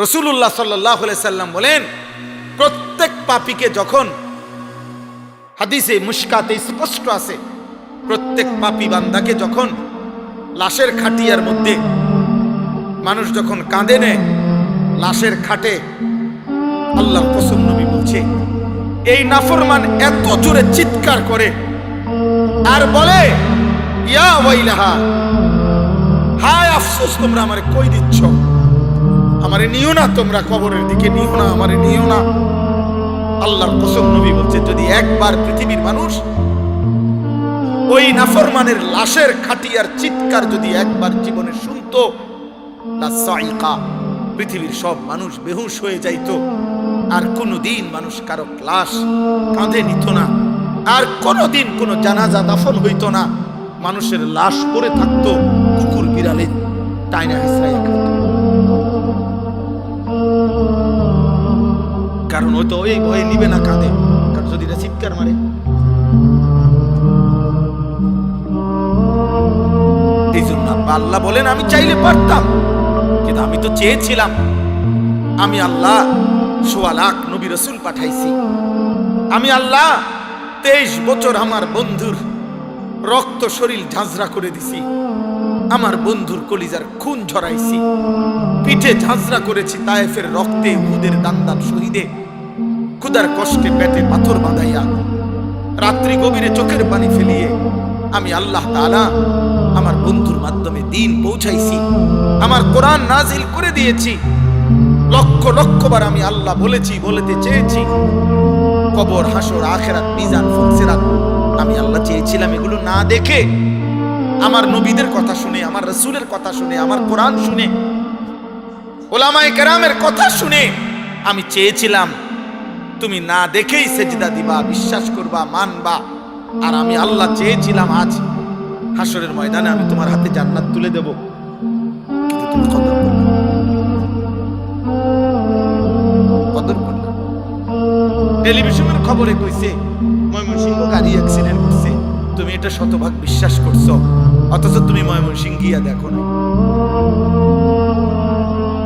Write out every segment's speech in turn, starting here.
রসুল্লাহ সাল্লাহ সাল্লাম বলেন, প্রত্যেক পাপীকে যখন হাদিসে মুস্কাতে স্পষ্ট আছে, প্রত্যেক পাপী বান্দাকে যখন লাশের খাটিয়ার মধ্যে মানুষ যখন কাঁদে নেয়, লাশের খাটে আল্লাহ নবী বলছে, এই নাফরমান এত জোরে চিৎকার করে আর বলে, ইয়া ওয়াইলাহা, হায় আফসোস, তোমরা আমারে কই দিচ্ছ? আমারে নিও না, তোমরা কবরের দিকে নিও না, আমারে নিও না। আল্লাহর কসম নবী বলছে, যদি একবার পৃথিবীর মানুষ ওই নাফরমানের লাশের খাটিয়ার চিৎকার যদি একবার জীবনে শুনতো পৃথিবীর সব মানুষ বেহুশ হয়ে যাইত। আর কোনোদিন মানুষ কারও ক্লাস কাঁধে নিত না, আর কোনোদিন কোনো জানাজা দাফন হইতো না। মানুষের লাশ পড়ে থাকতো কুকুর বিড়ালে টাইনা হেসরাইয়া খাইতো। কারণ ও তো ওই ভয়ে নিবে না কাঁধে। কারণ যদি এটা চিৎকার মারে। এই জন্য আল্লাহ বলেন, আমি চাইলে পারতাম। কিন্তু আমি তো চেয়েছিলাম। আমি আল্লাহ সোয়া লাখ নবী রসুল পাঠাইছি। আমি আল্লাহ তেইশ বছর আমার বন্ধুর রক্ত শরীর ঝাঁঝরা করে দিছি। আমার বন্ধুর কলিজার খুন ঝরাইছি। পিঠে ঝাঁঝরা করেছি তায়েফের রক্তে উহুদের দান্দান শহীদে। ক্ষুদার কষ্টে পেটে পাথর বাঁধাইয়া রাত্রি গভীরে চোখের পানি ফেলিয়ে আমি আল্লাহ তাআলা আমার বন্ধুর মাধ্যমে দিন পৌঁছাইছি, আমার কোরআন নাজিল করে দিয়েছি, লক্ষ লক্ষবার আমি আল্লাহ বলেছি, বলেতে চেয়েছি, কবর, হাসর, আখেরাত, মিজান, ফুলসিরাত, আমি আল্লাহ চেয়েছিলাম এগুলো না দেখে, আমার নবীদের কথা শুনে, আমার রসুলের কথা শুনে, আমার কোরআন শুনে, ওলামায়ে কেরামের কথা শুনে আমি চেয়েছিলাম তুমি না দেখেই সেজদা দিবা, বিশ্বাস করবা, মানবা। আর আমি আল্লাহ চেয়েছিলাম আজ হাসরের ময়দানে আমি তোমার হাতে জান্নাত তুলে দেব। টেলিভিশনের খবরে কইছে, ময়মনসিংহ গাড়ি অ্যাক্সিডেন্ট করছে। তুমি এটা শতভাগ বিশ্বাস করছ, অথচ তুমি ময়মনসিংহ গিয়া দেখো না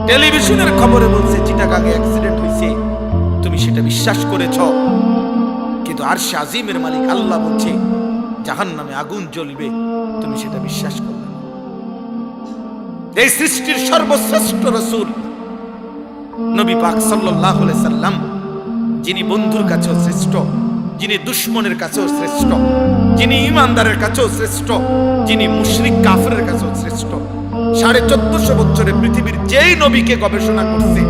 টেলিভিশনের খবরে বলছে চিটাগাগে অ্যাক্সিডেন্ট হয়েছে তুমি সেটা বিশ্বাস করেছ। কিন্তু আর আজিমের মালিক আল্লাহ বলছে জাহান নামে আগুন জ্বলবে, তুমি সেটা বিশ্বাস করবে এই সৃষ্টির সর্বশ্রেষ্ঠ রসুল নবী পাক সাল্লাহ সাল্লাম, যিনি বন্ধুর কাছেও শ্রেষ্ঠ, যিনি দুশ্মনের কাছেও শ্রেষ্ঠ, যিনি ইমানদারের কাছেও শ্রেষ্ঠ, যিনি মুশরিক কাফরের কাছেও শ্রেষ্ঠ সাড়ে চোদ্দশো বছরে পৃথিবীর যেই নবীকে গবেষণা করছে,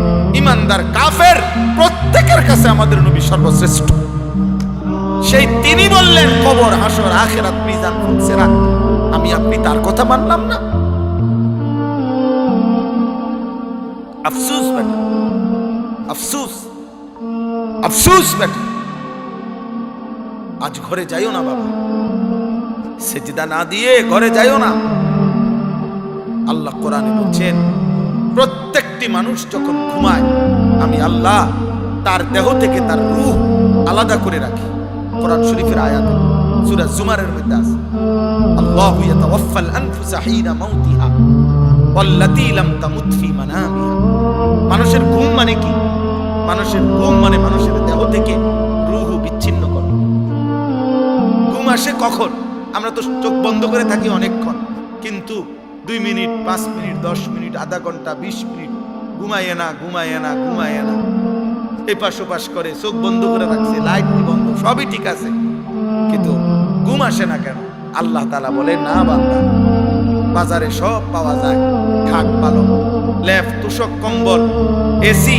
ইমানদার কাফের প্রত্যেকের কাছে আমাদের নবী সর্বশ্রেষ্ঠ। সেই তিনি বললেন, কবর, হাসর, আখেরাত, মিজান ফুলসেরা আমি আপনি তার কথা মানলাম না। আফসুস বেটা আফসুস আফসুস বেটা আজ ঘরে যাইও না বাবা। সেজদা না দিয়ে ঘরে যাইও না। আল্লাহ কোরআনে বলছেন, প্রত্যেকটি মানুষ যখন ঘুমায়, আমি আল্লাহ তার দেহ থেকে তার রূহ আলাদা করে রাখি। কোরআন শরীফের আয়াত, সূরা জুমারের মধ্যে আছে, আল্লাহু ইয়াতাওয়াফাল আনফুসা হিনা মাউতিহা, ওয়াল্লাতী লাম তামুত ফি মানামিহা। মানুষের ঘুম মানে কি? মানুষের ঘুম মানে মানুষের দেহ থেকে রূহ বিচ্ছিন্ন করা। ঘুম আসে কখন? আমরা তো চোখ বন্ধ করে থাকি অনেকক্ষণ, কিন্তু দুই মিনিট, পাঁচ মিনিট, দশ মিনিট, আধা ঘণ্টা, বিশ মিনিট। ঘুমাইয়ে না ঘুমাইয়ে না ঘুমাইয়ে না। এপাশ ওপাশ করে, চোখ বন্ধ করে রাখছে, লাইট বন্ধ, সবই ঠিক আছে। কিন্তু ঘুম আসে না কেন? আল্লাহ তালা বলে, না বান্দা, বাজারে সব পাওয়া যায়। খাট পালং লেফ তুষক, কম্বল, এসি,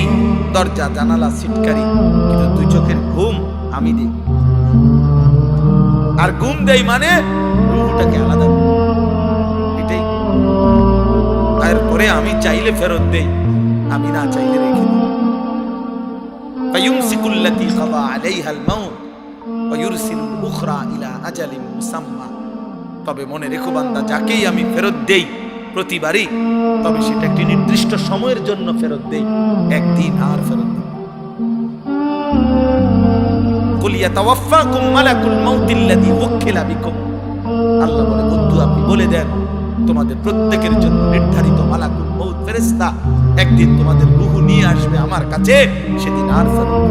দরজা, জানালা সিটকারি কিন্তু দুই চোখের ঘুম আমি দিই। আর ঘুম দেই মানে রুহটাকে আলাদা এক্সপায়ার করে আমি চাইলে ফেরত দেই। আমি না চাইলে রেখে দিই। খাবা আলাইহাল মাউত উখরা ইলা মুসাম্মা। তবে মনে রেখো বান্দা, যাকেই আমি ফেরত দেই প্রতিবারই, তবে সেটা একটি নির্দিষ্ট সময়ের জন্য ফেরত দেই, একদিন আর ফেরত দেই কুলিয়াতাওয়াফাকুম মালাকুল মাউতিল্লাযী উখিলা বিকুম। আল্লাহ বলে, বন্ধু, আপনি বলে দেন তোমাদের প্রত্যেকের জন্য নির্ধারিত মালাকুল মৌত ফেরেশতা একদিন তোমাদের রুহুল নিয়ে আসবে আমার কাছে, সেদিন আর ফেরত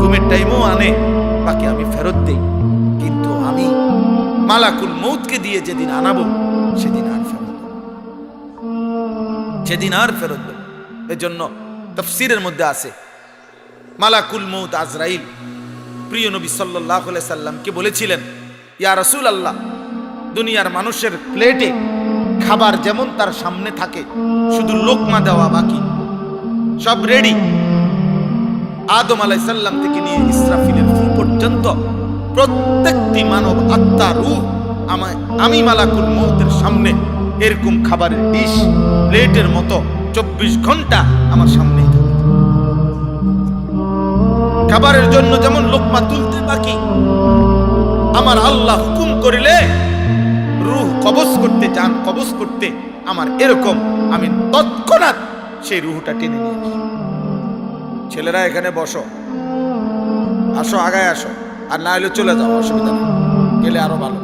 ঘুমের টাইমও আনে, বাকি আমি ফেরত দেই। কিন্তু আমি মালাকুল মৌতকে দিয়ে যেদিন আনাবো, সেদিন আর ফেরত। সেদিন আর ফেরত দেব এজন্য তফসিরের মধ্যে আছে, মালাকুল মৌত আজরাইল। প্রিয় নবী সাল্লাহ সাল্লামকে বলেছিলেন, ইয়া রসুল আল্লাহ দুনিয়ার মানুষের প্লেটে খাবার যেমন তার সামনে থাকে, শুধু লোকমা দেওয়া বাকি। সব রেডি আদম আলাই সাল্লাম থেকে নিয়ে ইসরাফিলের ফু পর্যন্ত প্রত্যেকটি মানব আত্মা, রূহ আমায় আমি মালাকুল মৌতের সামনে এরকম খাবারের ডিশ, প্লেটের মতো চব্বিশ ঘণ্টা আমার সামনেই থাকে। খাবারের জন্য যেমন লোকমা তুলতে বাকি, আমার আল্লাহ হুকুম করিলে রুহ কবজ করতে চান কবজ করতে আমার এরকম আমি তৎক্ষণাৎ সেই রুহটা টেনে নিয়ে আসি। ছেলেরা এখানে বসো। আসো, আগায় আসো। আর না হলে চলে যাও, অসুবিধা নেই। গেলে আরও ভালো।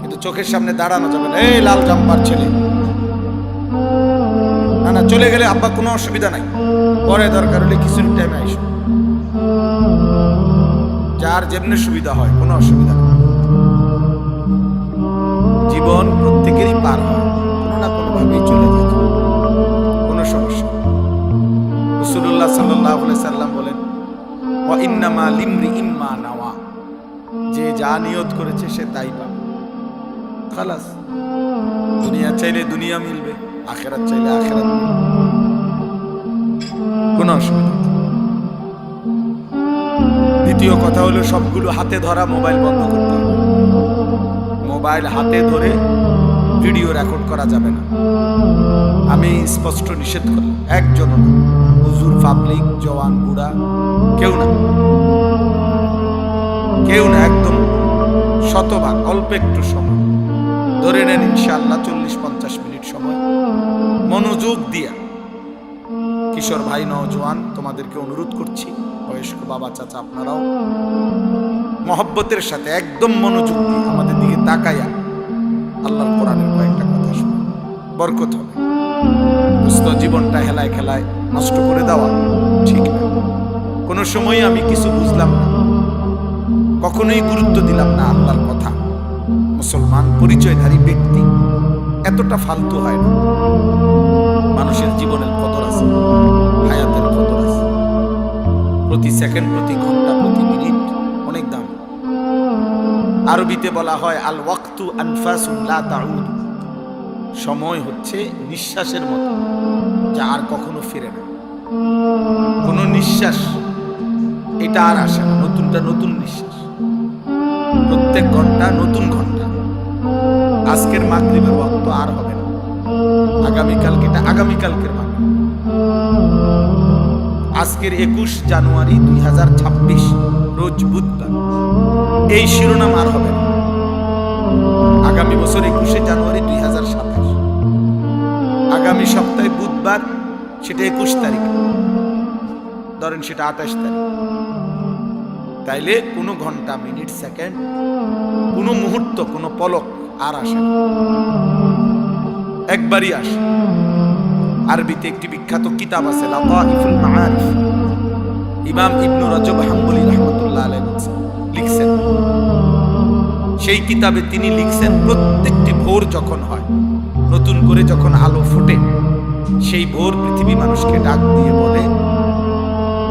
কিন্তু চোখের সামনে দাঁড়ানো যাবে না। এই লাল জাম্পার ছেলে। না না, চলে গেলে আব্বা, কোনো অসুবিধা নাই। পরে দরকার হলে কিছু টাইমে আইসো। যার যেমনি সুবিধা হয়, কোনো অসুবিধা নেই। জীবন প্রত্যেকেরই পার হয়, কোনো না কোনো ভাবেই চলে যায় কোনো সমস্যা সাল্লাল্লাহু আলাইহি সাল্লাম বলেন ইন্নামা লিমরি ইম্মা নাওয়া। যে যা নিয়ত করেছে সে তাই পাবে। খালাস, দুনিয়া চাইলে দুনিয়া মিলবে, আখেরাত চাইলে আখেরাত মিলবে। কোনো অসুবিধা দ্বিতীয় কথা হলো সবগুলো হাতে ধরা মোবাইল বন্ধ করতে হবে। মোবাইল হাতে ধরে ভিডিও রেকর্ড করা যাবে না। আমি স্পষ্ট নিষেধ করলাম একজন হুজুর, পাবলিক, জওয়ান, বুড়া, কেউ না। কেউ না, একদম শতভাগ, অল্প একটু সময়। ধরে নেন ইনশাআল্লাহ চল্লিশ পঞ্চাশ মিনিট সময়। মনোযোগ দিয়া। কিশোর ভাই, নওজোয়ান, তোমাদেরকে অনুরোধ করছি, বয়স্ক বাবা, চাচা, আপনারাও। মহব্বতের সাথে একদম মনোযোগ দিয়ে আমাদের দিকে তাকাইয়া আল্লাহর কোরআনের কয়েকটা কথা শুনে বরকত হবে। সুস্থ জীবনটা হেলায় খেলায় নষ্ট করে দেওয়া ঠিক না। কোনো সময় আমি কিছু বুঝলাম না। কখনোই গুরুত্ব দিলাম না আল্লাহর কথা। মুসলমান পরিচয়ধারী ব্যক্তি, এতটা ফালতু হয় না। মানুষের জীবনের কদর আছে, হায়াতের কদর আছে। প্রতি সেকেন্ড, প্রতি ঘণ্টা আরবিতে বলা হয়, আল ওয়াক্তু আনফাসুন লা তাউদ। সময় হচ্ছে নিঃশ্বাসের মতো, যা আর কখনো ফিরে না। কোনো নিঃশ্বাস, এটা আর আসে না, নতুনটা নতুন নিঃশ্বাস। প্রত্যেক ঘণ্টা নতুন ঘণ্টা। আজকের মাগরিবের ওয়াক্ত আর হবে না। আগামীকালকে এটা আগামীকালকের মাগরিব। আজকের একুশ জানুয়ারি দুই হাজার ছাব্বিশ, রোজ বুধবার। এই শিরোনাম আর হবে আগামী বছর একুশে জানুয়ারি দুই হাজার সাতাশ। আগামী সপ্তাহে বুধবার, সেটা একুশ তারিখ। ধরেন সেটা আঠাশ তারিখ। তাইলে কোনো ঘণ্টা, মিনিট, সেকেন্ড, কোনো মুহূর্ত, কোনো পলক আর আসে একবারই আসে। আরবিতে একটি বিখ্যাত কিতাব আছে ইমাম ইবনু রজব হাম্বলি রহমতুল্লাহ আলাইহি বলছেন লিখছেন। সেই কিতাবে তিনি লিখছেন, প্রত্যেকটি ভোর যখন হয়, নতুন করে যখন আলো ফোটে, সেই ভোর পৃথিবী মানুষকে ডাক দিয়ে বলে,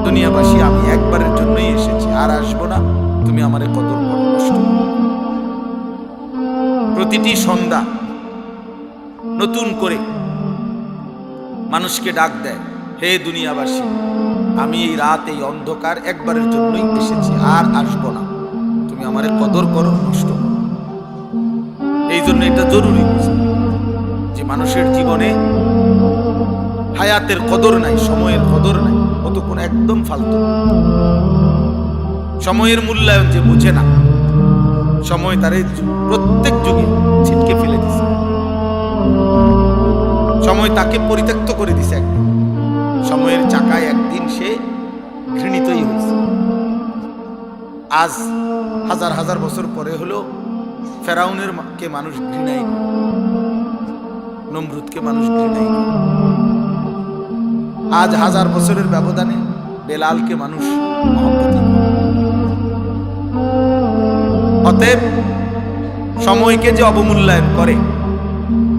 দুনিয়াবাসী, আমি একবারের জন্যই এসেছি, আর আসব না। তুমি আমারে করো কষ্ট প্রতিটি সন্ধ্যা নতুন করে মানুষকে ডাক দেয়, হে দুনিয়াবাসী, আমি এই রাত, এই অন্ধকার একবারের জন্যই এসেছি, আর আসব না। তুমি আমারে কদর করো, নষ্ট এই জন্য এটা জরুরি যে মানুষের জীবনে হায়াতের কদর নাই, সময়ের কদর নাই, কতক্ষণ একদম ফালতু। সময়ের মূল্যায়ন যে বুঝে না, সময় তার প্রত্যেক যুগে ছিটকে ফেলে দিছে। সময় তাকে পরিত্যক্ত করে দিছে একদিন। সময়ের চাকায় একদিন সে ঘৃণিতই আজ হাজার হাজার বছর পরে হলো ফেরাউনের কে মানুষ ঘৃণাই। নমরুদকে মানুষ ঘৃণাই আজ হাজার বছরের ব্যবধানে বেলালকে মানুষ অতএব সময়কে যে অবমূল্যায়ন করে,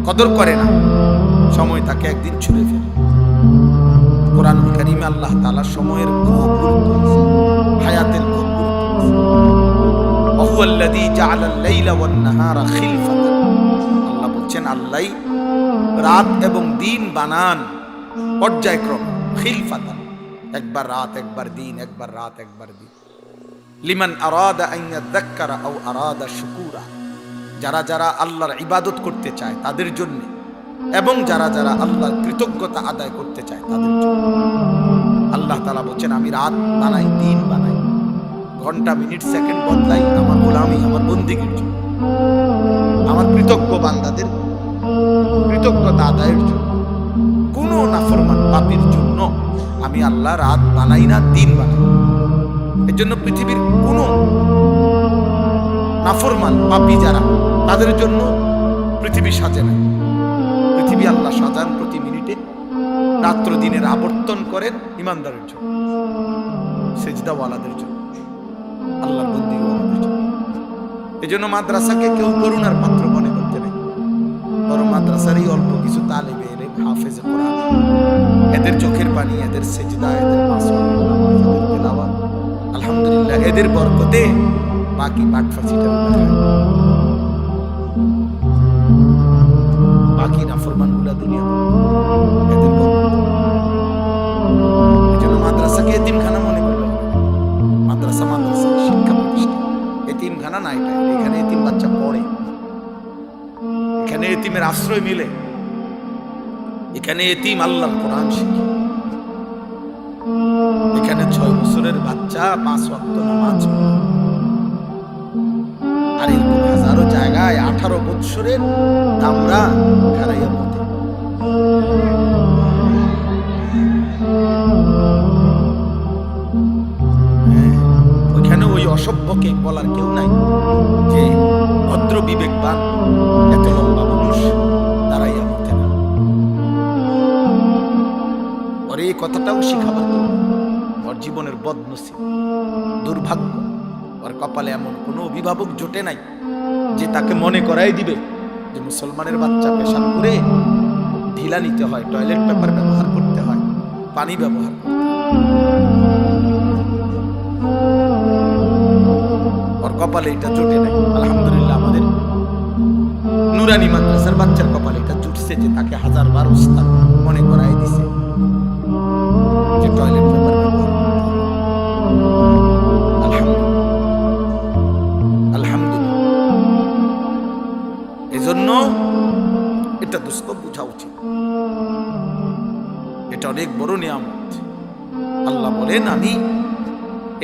কদর করে না, সময় তাকে একদিন ছুড়ে ফেলে। কোরআনুল কারিমে আল্লাহ তাআলা সময়ের খুব গুরুত্ব হায়াতের আল্লাহ বলছেন, আল্লাহ রাত এবং দিন বানান পর্যায়ক্রম খিলফাতান একবার রাত, একবার দিন, একবার রাত, একবার দিন। লিমান আরাদা আন ইয়াযাক্কারা আও আরাদা শুকুরা। যারা যারা আল্লাহর ইবাদত করতে চায় তাদের জন্য এবং যারা যারা আল্লাহর কৃতজ্ঞতা আদায় করতে চায় তাদের জন্য। আল্লাহ তাআলা বলছেন, আমি রাত বানাই, দিন বানাই। ঘণ্টা, মিনিট, সেকেন্ড বদলাই আমার গোলামি, আমার বন্দিগির জন্য। আমার কৃতজ্ঞ বান্দাদের কৃতজ্ঞতা আদায়ের জন্য। কোনো নাফরমান পাপের জন্য আমি আল্লাহ রাত বানাই না, দিন বানাই এর জন্য পৃথিবীর কোনো নাফরমান পাপি যারা, তাদের জন্য পৃথিবী সাজে না। পৃথিবী আল্লাহ সাজান প্রতি মিনিটে, রাত্র দিনের আবর্তন করেন ইমানদারের জন্য, সেজদাওয়ালাদের জন্য। আল্লাহর জন্য এই জন্য মাদ্রাসাকে কেউ করুণার পাত্র মনে করতে নেই। বরং মাদ্রাসারই অল্প কিছু তালেবে এলে হাফেজ কোরআন। এদের চোখের পানি, এদের সেজদা, এদের পাঁচ এদের তেলাওয়াত। আলহামদুলিল্লাহ, এদের বরকতে বাকি বাটফাসিটা বাকি নাফরমানগুলা দুনিয়া এদের এই মাদ্রাসাকে এতিমখানা মনে না। মাদ্রাসা মাদ্রাসা। এতিমখানা না এটা এখানে এতিম বাচ্চা পড়ে। এখানে এতিমের আশ্রয় মিলে। এখানে এতিম আল্লাহ কোরআন শিখে। এখানে ছয় বছরের বাচ্চা, পাঁচ ওয়াক্ত নামাজ। আর এরকম হাজারো জায়গায় আঠারো বৎসরের আমরা খারাইয়া মধ্যে অসভ্যকে বলার কেউ নাই যে ভদ্র বিবেকবান এত লম্বা মানুষ দাঁড়াইয়া মধ্যে না ওর এই কথাটাও শিখাবার ওর জীবনের বদনসিব, দুর্ভাগ্য, ওর কপালে এমন কোনো অভিভাবক জোটে নাই যে তাকে মনে করাই দিবে যে মুসলমানের বাচ্চা পেশাব করে ঢিলা নিতে হয়, টয়লেট পেপার ব্যবহার করতে হয়, পানি ব্যবহার করতে হয়। কপালে এটা জোটে নাই। আলহামদুলিল্লাহ, আমাদের নুরানি মাদ্রাসার বাচ্চার কপালে এটা জুটছে যে তাকে হাজার বার উস্তাদ মনে করাই দিছে। যে টয়লেট পেপার এজন্য এটা দুষ্ক বোঝা উচিত। এটা অনেক বড় নিয়ামত। আল্লাহ বলেন, আমি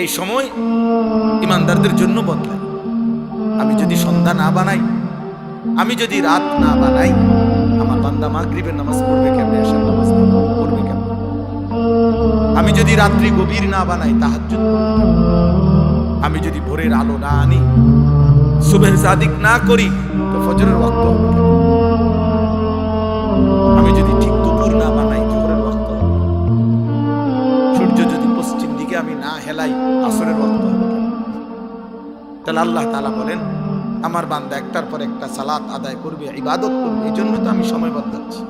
এই সময় ইমানদারদের জন্য বদলাই আমি যদি সন্ধ্যা না বানাই, আমি যদি রাত না বানাই, আমার বান্দা মাগরিবের নামাজ পড়বে কেমনে আসার নামাজ পড়বে কেমনে? আমি যদি রাত্রি গভীর না বানাই তাহার কেমনে? আমি যদি ভোরের আলো না আনি সুবের সাদিক না করি, তো ফজরের ওয়াক্ত হবে আমি যদি ঠিক তাহলে আল্লাহ তালা বলেন, আমার বান্দা একটার পর একটা সালাত আদায় করবে, ইবাদত করবে। এই জন্য তো আমি সময় বদলাচ্ছি।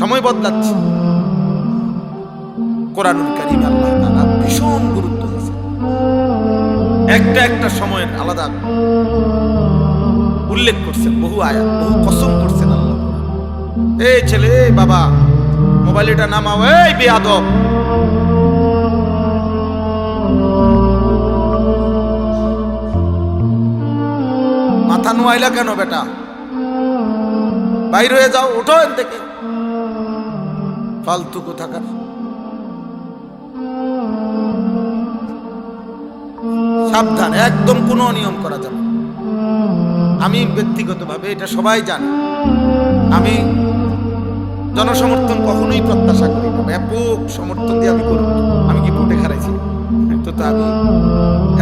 সময় বদলাচ্ছি। কোরআনুল আল্লাহ তাআলা ভীষণ গুরুত্ব দিয়েছে একটা একটা সময়ের আলাদা উল্লেখ করছেন, বহু আয়াত, বহু কসম করছেন আল্লাহ। এই ছেলে বাবা, মোবাইল এটা নামাও, এই বেয়াদব। নোয়াইলা কেন বেটা? বাইর হয়ে যাও ওঠো এর থেকে। ফালতু কোথাকার। সাবধান, একদম কোনো অনিয়ম করা যাবে। আমি ব্যক্তিগতভাবে এটা সবাই জানে। আমি জনসমর্থন কখনোই প্রত্যাশা করি না। ব্যাপক সমর্থন দিয়ে আমি করব আমি কি ভোটে খারাইছি তো তো আমি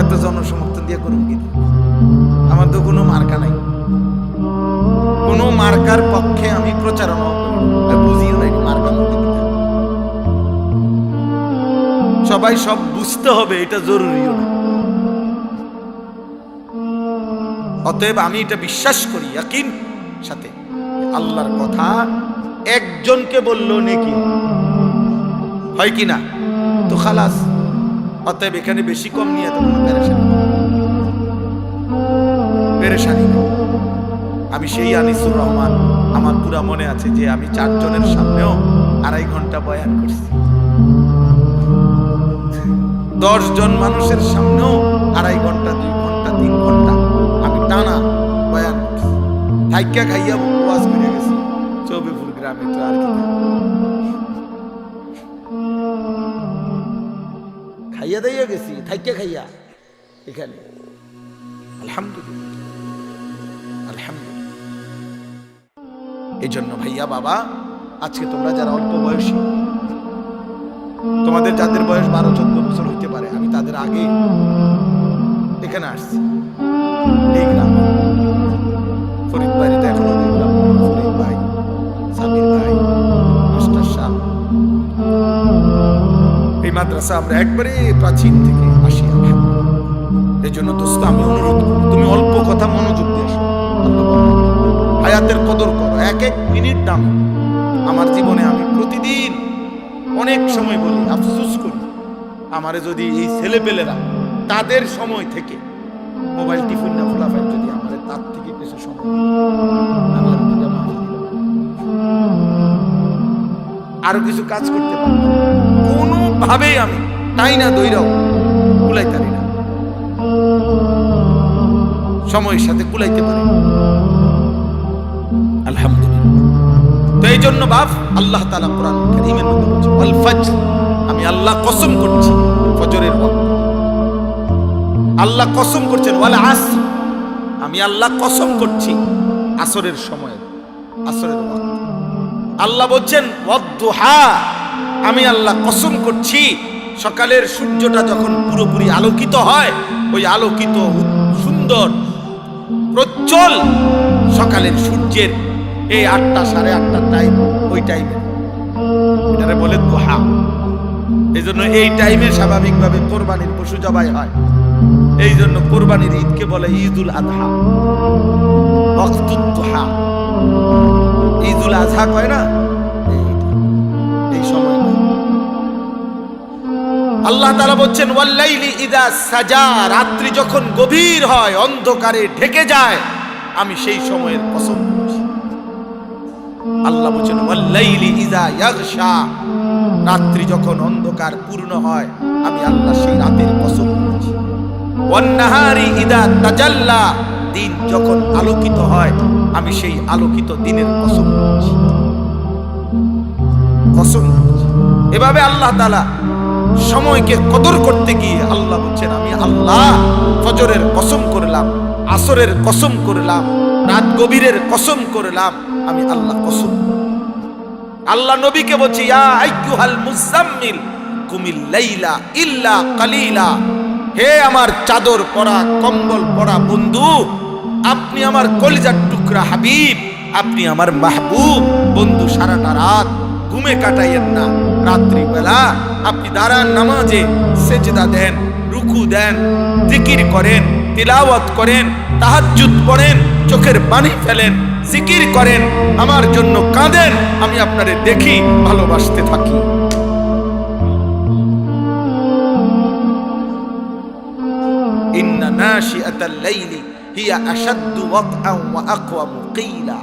এত জনসমর্থন দিয়ে করব কি আমার তো কোনো মার্কা নাই। আমি প্রচারণা বুঝিও নাই মার্কা সবাই সব বুঝতে হবে, এটা জরুরিও না। অতএব আমি এটা বিশ্বাস করি, ইয়াকিন, সাথে আল্লাহর কথা। একজনকে বলল, নাকি? হয় কি না? তো খালাস, অতএব এখানে বেশি কম নিয়ে তো কোনো। পেরেশানি। আমি সেই আনিসুর রহমান। আমার পুরা মনে আছে যে আমি চারজনের সামনেও আড়াই ঘণ্টা বয়ান করছি। দশ জন মানুষের সামনেও আড়াই ঘণ্টা, দুই ঘণ্টা, তিন ঘণ্টা আমি টানা বয়ান থাইকা খাইয়া ওয়াজ করে গেছি। চৌবিপুর গ্রামে তো আর কি খাইয়া দাইয়া গেছি থাইকা খাইয়া এখানে। আলহামদুলিল্লাহ। এই জন্য ভাইয়া, বাবা, আজকে তোমরা যারা অল্প বয়সী, তোমাদের যাদের বয়স বারো, চোদ্দ বছর হইতে পারে, আমি তাদের আগে এখানে আসছি। এই গ্রামে এখনও দেখলাম। ফরিদ ভাই সামির ভাই, মাস্টার সাহেব এই মাদ্রাসা আমরা একবারে প্রাচীন থেকে আসি এই জন্য দোস্ত, আমি অনুরোধ তুমি অল্প কথা মনোযোগ দিয়ে আসো বলে, কদর করো। এক এক মিনিট দাম আমার জীবনে আমি প্রতিদিন অনেক সময় বলি আফসুস করি আমারে যদি এই ছেলেপেলেরা তাদের সময় থেকে মোবাইল টিফিন না ফোলাফাই যদি আমাদের তার থেকে কিছু সময় আরও কিছু কাজ করতে পারতাম। কোনোভাবেই আমি তাই না দৈরাও কুলাইতারি না। সময়ের সাথে কুলাইতে পারি। আলহামদুলিল্লাহ। তো এই জন্য বাপ, আল্লাহ তালা কোরআন আমি আল্লাহ কসম করছি, ফজরের আল্লাহ কসম করছেন, ওয়াল আসর। আমি আল্লাহ কসম করছি, আসরের সময় আসরের আল্লাহ বলছেন, ওয়াদ্দুহা। আমি আল্লাহ কসম করছি, সকালের সূর্যটা যখন পুরোপুরি আলোকিত হয়, ওই আলোকিত সুন্দর, প্রজ্জ্বল সকালের সূর্যের এই আটটা সাড়ে আটটা টাইম ওই টাইমে এটারে বলে দোহা। এই জন্য এই টাইমে স্বাভাবিকভাবে কোরবানির পশু জবাই হয়। এই জন্য কোরবানির ঈদকে বলে ঈদুল ওয়াক্তুদ দোহা ঈদুল আজহা কয় না? এই সময়টা আল্লাহ তাআলা বলছেন, ওয়াল্লাইলি ইদা সাজা রাত্রি যখন গভীর হয়, অন্ধকারে ঢেকে যায়, আমি সেই সময়ের করছি আল্লাহ বলছেন, ওয়াল্লাইলি ইদা ইয়াগশা। রাত্রি যখন অন্ধকার পূর্ণ হয়, আমি আল্লাহ সেই রাতের কসম করছি। ওয়ান্নাহারি ইদা তাজাল্লা। দিন যখন আলোকিত হয়, আমি সেই আলোকিত দিনের কসম করছি। কসম এভাবে আল্লাহ তালা সময়কে কদর করতে গিয়ে আল্লাহ বলছেন, আমি আল্লাহ ফজরের কসম করলাম, আসরের কসম করলাম, রাত গভীরের কসম করলাম আমি আল্লাহ কসম। আল্লাহ নবীকে বলছি, ইয়া আইয়ুহাল মুজাম্মিল, কুমিল লাইলা ইল্লা কালিলা। হে আমার চাদর পরা, কম্বল পরা বন্ধু, আপনি আমার কলিজার টুকরা হাবিব, আপনি আমার মাহবুব। বন্ধু, সারাটা রাত ঘুমে কাটাইয়েন না। রাত্রিবেলা আপনি দাঁড়ান নামাজে, সেজদা দেন, রুকু দেন, জিকির করেন, তিলাওয়াত করেন, তাহাজ্জুদ পড়েন, চোখের পানি ফেলেন জিকির করেন, আমার জন্য কাঁদেন, আমি আপনারে দেখি, ভালোবাসতে থাকি। ইন্না নাশিআতাল লাইলি হিয়া আশাদ্দু ওয়াতআন ওয়া আকওয়ামু কিলা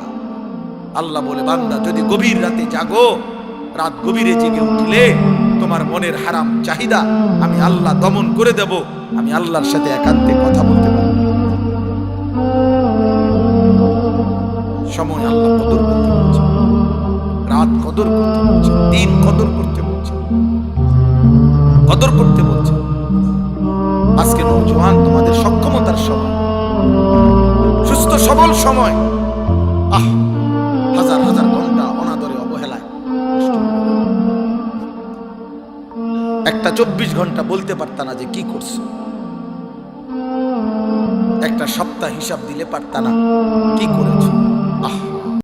আল্লাহ বলে, বান্দা, যদি গভীর রাতে জাগো, রাত গভীরে জেগে উঠলে তোমার মনের হারাম চাহিদা আমি আল্লাহ দমন করে দেব, আমি আল্লাহর সাথে একান্তে কথা বলতে পারব। সময় আল্লাহ কদর করতে বলছে। রাত কদর করতে বলছে, দিন কদর করতে বলছে। কদর করতে বলছে। আজকে নৌজওয়ান তোমাদের সক্ষমতার সময়। সুস্থ, সবল সময়। আহ, হাজার হাজার ঘণ্টা অনাদরে অবহেলায়। একটা চব্বিশ ঘণ্টা বলতে পারতা না যে কি করছ। একটা সপ্তাহ হিসাব দিলে পারতা না কি করেছ।